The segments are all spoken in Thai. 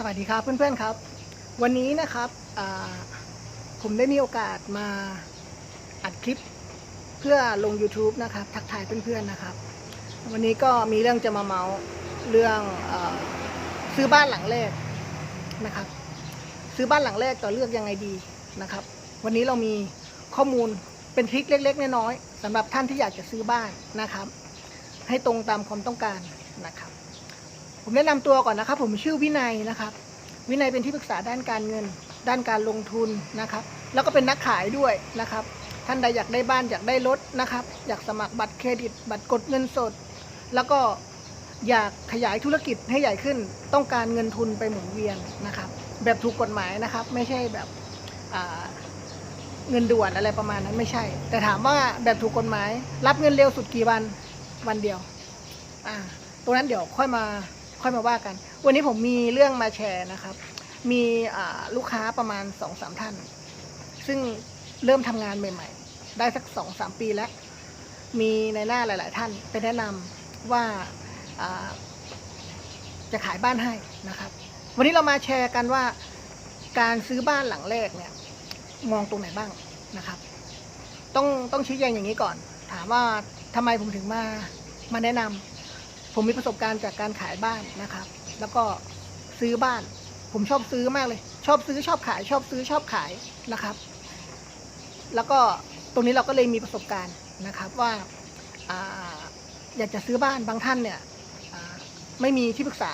สวัสดีครับเพื่อนๆครับ วันนี้นะครับผมได้มีโอกาสมาอัดคลิปเพื่อลง YouTube นะครับ ทักทายเพื่อนๆนะครับ วันนี้ก็มีเรื่องจะมาเมาส์เรื่องอซื้อบ้านหลังแรกนะครับ ซื้อบ้านหลังแรกจะเลือกยังไงดีนะครับ วันนี้เรามีข้อมูลเป็นทริคเล็ก ๆ น้อยๆสำหรับท่านที่อยากจะซื้อบ้านนะครับ ให้ตรงตามความต้องการนะครับ ผมแนะนำตัวก่อนนะครับ ผมชื่อวินัยนะครับ วินัยเป็นที่ปรึกษาด้านการเงิน ด้านการลงทุนนะครับ แล้วก็เป็นนักขายด้วยนะครับ ท่านใดอยากได้บ้านอยากได้รถนะครับ อยากสมัครบัตรเครดิต บัตรกดเงินสด แล้วก็อยากขยายธุรกิจให้ใหญ่ขึ้น ต้องการเงินทุนไปหมุนเวียนนะครับ แบบถูกกฎหมายนะครับ ไม่ใช่แบบเงินด่วนอะไรประมาณนั้นไม่ใช่ แต่ถามว่าแบบถูกกฎหมาย รับเงินเร็วสุดกี่วันวันเดียว อ่าตรงนั้นเดี๋ยวค่อยมา ค่อยมาว่ากัน วันนี้ผมมีเรื่องมาแชร์นะครับ มีลูกค้าประมาณสองสามท่าน ซึ่งเริ่มทำงานใหม่ ๆ ได้สักสองสามปีแล้ว มีในหน้าหลาย ๆ ท่านไปแนะนำว่าอ่าจะขายบ้านให้นะครับ วันนี้เรามาแชร์กันว่าการซื้อบ้านหลังแรกเนี่ย มองตรงไหนบ้างนะครับ ต้องต้องชี้แจงอย่างนี้ก่อน ถามว่าทำไมผมถึงมามาแนะนำ ผมมีประสบการณ์จากการขายบ้านนะครับ แล้วก็ซื้อบ้าน ผมชอบซื้อมากเลย ชอบซื้อชอบขาย ชอบซื้อชอบขายนะครับ แล้วก็ตรงนี้เราก็เลยมีประสบการณ์นะครับว่าอยากจะซื้อบ้านบางท่านเนี่ยไม่มีที่ปรึกษา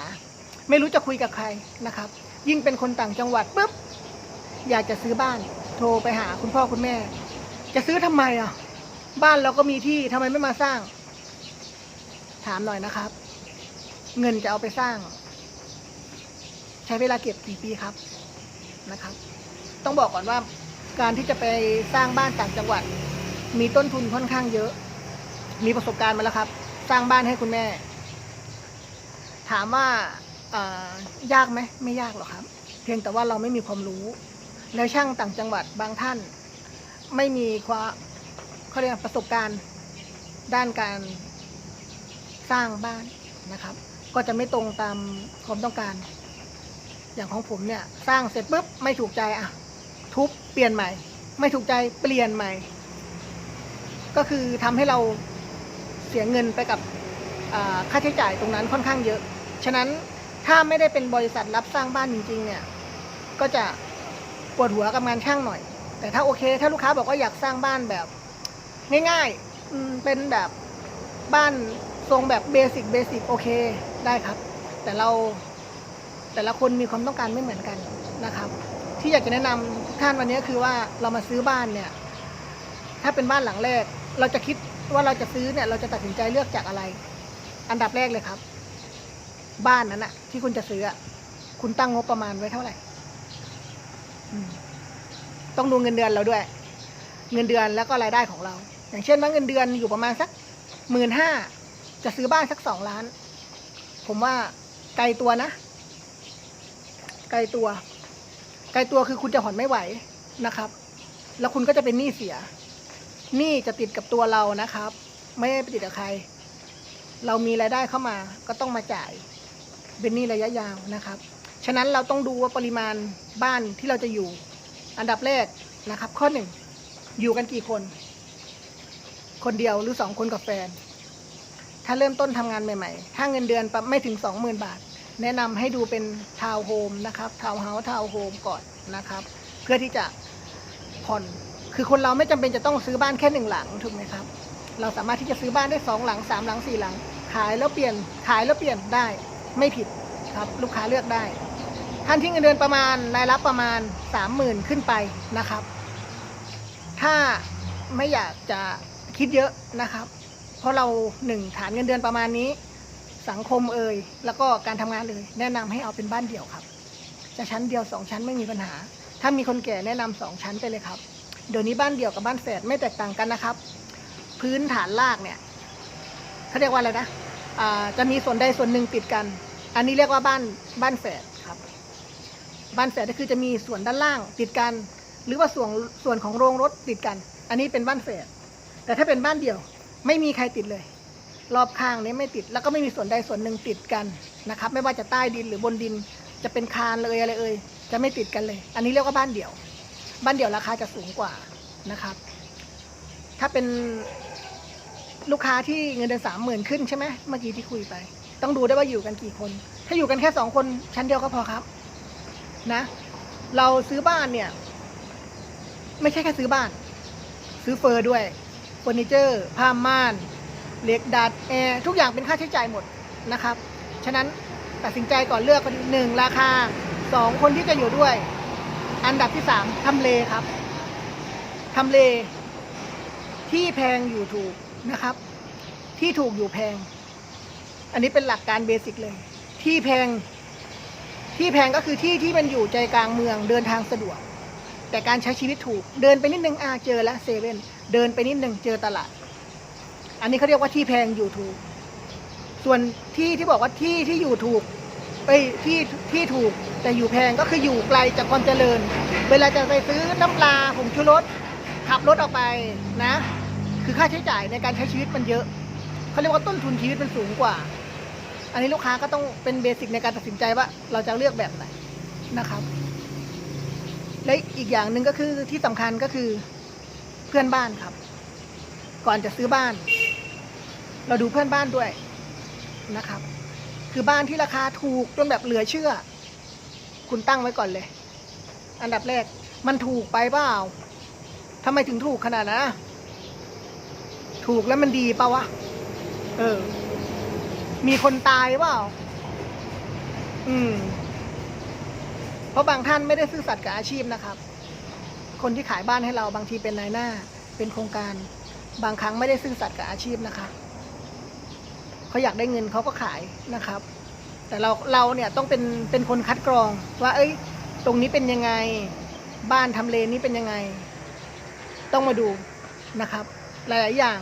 ไม่รู้จะคุยกับใครนะครับ ยิ่งเป็นคนต่างจังหวัดปุ๊บอยากจะซื้อบ้าน โทรไปหาคุณพ่อคุณแม่ จะซื้อทำไมอะบ้านเราก็มีที่ทำไมไม่มาสร้าง ถามหน่อยนะครับ เงินจะเอาไปสร้าง ใช้เวลาเก็บกี่ปีครับนะครับ ต้องบอกก่อนว่าการที่จะไปสร้างบ้านต่างจังหวัด มีต้นทุนค่อนข้างเยอะ มีประสบการณ์มาแล้วครับ สร้างบ้านให้คุณแม่ ถามว่าอายากไหมไม่ยากหรอกครับ เพียงแต่ว่าเราไม่มีความรู้ แล้วช่างต่างจังหวัดบางท่าน ไม่มีความเขาเรียกประสบการณ์ด้านการ สร้างบ้านนะครับ ก็จะไม่ตรงตามความต้องการ อย่างของผมเนี่ย สร้างเสร็จปุ๊บไม่ถูกใจอะ ทุบเปลี่ยนใหม่ ไม่ถูกใจเปลี่ยนใหม่ ก็คือทำให้เราเสียเงินไปกับค่าใช้จ่ายตรงนั้นค่อนข้างเยอะ ฉะนั้นถ้าไม่ได้เป็นบริษัทรับสร้างบ้านจริง ๆ เนี่ย ก็จะปวดหัวกับงานช่างหน่อย แต่ถ้าโอเค ถ้าลูกค้าบอกว่าอยากสร้างบ้านแบบ ง่ายๆเป็นแบบบ้าน ทรงแบบเบสิกเบสิกโอเคได้ครับ แต่เราแต่ละคนมีความต้องการไม่เหมือนกันนะครับ ที่อยากจะแนะนำทุกท่านวันนี้คือว่าเรามาซื้อบ้านเนี่ย ถ้าเป็นบ้านหลังแรก เราจะคิดว่าเราจะซื้อเนี่ยเราจะตัดสินใจเลือกจากอะไร อันดับแรกเลยครับ บ้านนั้นอะที่คุณจะซื้ออะคุณตั้งงบประมาณไว้เท่าไหร่ต้องดูเงินเดือนเราด้วย เงินเดือนแล้วก็รายได้ของเรา อย่างเช่นว่าเงินเดือนอยู่ประมาณสักหมื่นห้า จะซื้อบ้านสักสองล้าน ผมว่าไกลตัวนะ ไกลตัว ไกลตัวคือคุณจะผ่อนไม่ไหวนะครับ แล้วคุณก็จะเป็นหนี้เสียหนี้จะติดกับตัวเรานะครับ ไม่ได้ไปติดกับใคร เรามีรายได้เข้ามาก็ต้องมาจ่ายเป็นหนี้ระยะยาวนะครับ ฉะนั้นเราต้องดูว่าปริมาณบ้านที่เราจะอยู่ อันดับแรกนะครับ ข้อหนึ่งอยู่กันกี่คน คนเดียวหรือสองคนกับแฟน ถ้าเริ่มต้นทำงานใหม่ๆ ถ้าเงินเดือนไม่ถึงสองหมื่นบาท แนะนำให้ดูเป็นทาวน์โฮมนะครับทาวน์เฮาส์ทาวน์โฮมก่อนนะครับ เพื่อที่จะผ่อน คือคนเราไม่จำเป็นจะต้องซื้อบ้านแค่หนึ่งหลังถูกไหมครับ เราสามารถที่จะซื้อบ้านได้สองหลังสามหลังสี่หลัง ขายแล้วเปลี่ยนขายแล้วเปลี่ยนได้ไม่ผิดครับ ลูกค้าเลือกได้ ท่านที่เงินเดือนประมาณรายรับประมาณสามหมื่นขึ้นไปนะครับ ถ้าไม่อยากจะคิดเยอะนะครับ ราะเราหนึ่งฐานเงินเดือนประมาณนี้ สังคมเอ่ยแล้วก็การทำงานเลย แนะนำให้เอาเป็นบ้านเดี่ยวครับ จะชั้นเดียวสองชั้นไม่มีปัญหา ถ้ามีคนแก่แนะนำสองชั้นไปเลยครับเดี๋ยวนี้บ้านเดี่ยวกับบ้านแฝดไม่แตกต่างกันนะครับ พื้นฐานรากเนี่ยเขาเรียกว่าอะไรนะจะมีส่วนใดส่วนหนึ่งติดกัน อันนี้เรียกว่าบ้านบ้านแฝดครับ บ้านแฝดก็คือจะมีส่วนด้านล่างติดกัน หรือว่าส่วนส่วนของโรงรถติดกัน อันนี้เป็นบ้านแฝดแต่ถ้าเป็นบ้านเดี่ยว ไม่มีใครติดเลย รอบข้างนี้ไม่ติด แล้วก็ไม่มีส่วนใดส่วนหนึ่งติดกันนะครับ ไม่ว่าจะใต้ดินหรือบนดิน จะเป็นคานเลยอะไรเอ่ยจะไม่ติดกันเลย อันนี้เรียกว่าบ้านเดี่ยว บ้านเดี่ยวราคาจะสูงกว่านะครับ ถ้าเป็นลูกค้าที่เงินเดือนสามหมื่นขึ้นใช่ไหมเมื่อกี้ที่คุยไป ต้องดูได้วยว่าอยู่กันกี่คน ถ้าอยู่กันแค่สองคนชั้นเดียวก็พอครับ นะ เราซื้อบ้านเนี่ย ไม่ใช่แค่ซื้อบ้าน ซื้อเฟอร์ด้วย เฟอร์นิเจอร์ผ้าม่านเหล็กดัดแอร์ทุกอย่างเป็นค่าใช้จ่ายหมดนะครับ ฉะนั้นตัดสินใจก่อนเลือกคนหนึ่งราคาสองคนที่จะอยู่ด้วย อันดับที่สามทำเลครับทำเล ที่แพงอยู่ถูกนะครับ ที่ถูกอยู่แพง อันนี้เป็นหลักการเบสิกเลย ที่แพง ที่แพงก็คือที่ที่มันอยู่ใจกลางเมืองเดินทางสะดวก แต่การใช้ชีวิตถูก เดินไปนิดนึงอาเจอแล้วเซเว่น เดินไปนิดนึงเจอตลาด อันนี้เขาเรียกว่าที่แพงอยู่ถูก ส่วนที่ที่บอกว่าที่ที่อยู่ถูกเอ้ยที่ที่ถูกแต่อยู่แพงก็คืออยู่ไกลจากความเจริญ เวลาจะไปซื้อน้ำปลาผงชูรสขับรถออกไปนะ คือค่าใช้จ่ายในการใช้ชีวิตมันเยอะเขาเรียกว่าต้นทุนชีวิตมันสูงกว่า อันนี้ลูกค้าก็ต้องเป็นเบสิกในการตัดสินใจว่าเราจะเลือกแบบไหนนะครับ และอีกอย่างหนึ่งก็คือที่สำคัญก็คือ พื่อนบ้านครับ ก่อนจะซื้อบ้าน เราดูเพื่อนบ้านด้วยนะครับ คือบ้านที่ราคาถูกจนแบบเหลือเชื่อ คุณตั้งไว้ก่อนเลย อันดับแรก มันถูกไปเปล่าทำไมถึงถูกขนาดนั้นอะถูกแล้วมันดีเปล่าวะ เออ มีคนตายเปล่า อืม เพราะบางท่านไม่ได้ซื่อสัตย์กับอาชีพนะครับ คนที่ขายบ้านให้เราบางทีเป็นนายหน้า เป็นโครงการ บางครั้งไม่ได้ซื่อสัตย์กับอาชีพนะคะเขาอยากได้เงินเขาก็ขายนะครับ แต่เราเราเนี่ยต้องเป็นเป็นคนคัดกรองว่า เอ้ย ตรงนี้เป็นยังไง บ้านทำเลนี้เป็นยังไง ต้องมาดูนะครับ หลาย ๆ อย่าง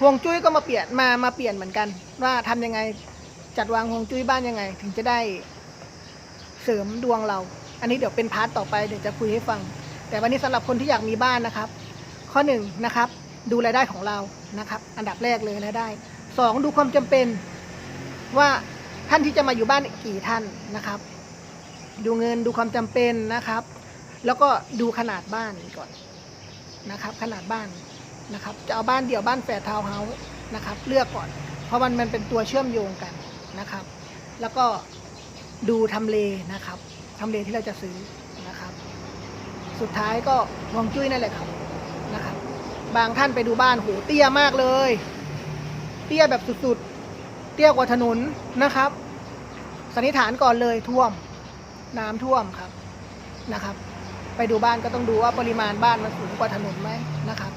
ห่วงจุ้ยก็มาเปลี่ยนมามาเปลี่ยนเหมือนกัน ว่าทำยังไงจัดวางห่วงจุ้ยบ้านยังไง ถึงจะได้เสริมดวงเรา อันนี้เดี๋ยวเป็นพาร์ทต่อไปเดี๋ยวจะคุยให้ฟัง แต่วันนี้สำหรับคนที่อยากมีบ้านนะครับ ข้อหนึ่งนะครับ ดูรายได้ของเรานะครับ อันดับแรกเลยรายได้สองดูความจำเป็นว่าท่านที่จะมาอยู่บ้านกี่ท่านนะครับ ดูเงินดูความจำเป็นนะครับ แล้วก็ดูขนาดบ้านก่อนนะครับ ขนาดบ้านนะครับ จะเอาบ้านเดี่ยวบ้านแฝดทาวน์เฮาส์นะครับ เลือกก่อน เพราะมันมันเป็นตัวเชื่อมโยงกันนะครับ แล้วก็ดูทำเลนะครับทำเลที่เราจะซื้อ สุดท้ายก็ฮวงจุ้ยนั่นแหละครับนะครับ บางท่านไปดูบ้านโหเตี้ยมากเลย เตี้ยแบบสุดๆ เตี้ยกว่าถนนนะครับสันนิษฐานก่อนเลยท่วมน้ำท่วมครับนะครับ ไปดูบ้านก็ต้องดูว่าปริมาณบ้านมันสูงกว่าถนนไหมนะครับ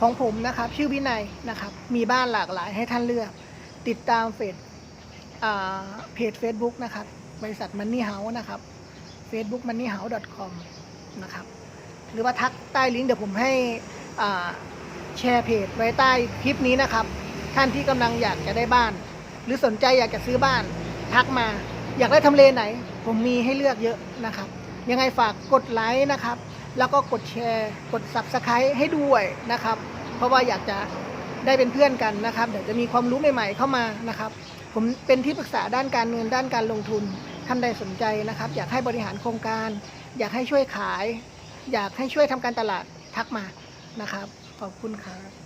ของผมนะครับ ชื่อวินัยนะครับ มีบ้านหลากหลายให้ท่านเลือก ติดตามเฟซเพจ Facebook นะครับ บริษัท Money House นะครับ facebook moneyhouse.com นะครับ หรือว่าทักใต้ลิงก์เดี๋ยวผมให้แชร์เพจไว้ใต้คลิปนี้นะครับ ท่านที่กำลังอยากจะได้บ้าน หรือสนใจอยากจะซื้อบ้าน ทักมาอยากได้ทำเลไหน ผมมีให้เลือกเยอะนะครับ ยังไงฝากกดไลค์นะครับ แล้วก็กดแชร์ กด Subscribe ให้ด้วยนะครับ เพราะว่าอยากจะได้เป็นเพื่อนกันนะครับ เดี๋ยวจะมีความรู้ใหม่ ๆ เข้ามานะครับ ผมเป็นที่ปรึกษาด้านการเงินด้านการลงทุน ท่านใดสนใจนะครับ อยากให้บริหารโครงการ อยากให้ช่วยขาย อยากให้ช่วยทำการตลาดทักมานะครับ ขอบคุณครับ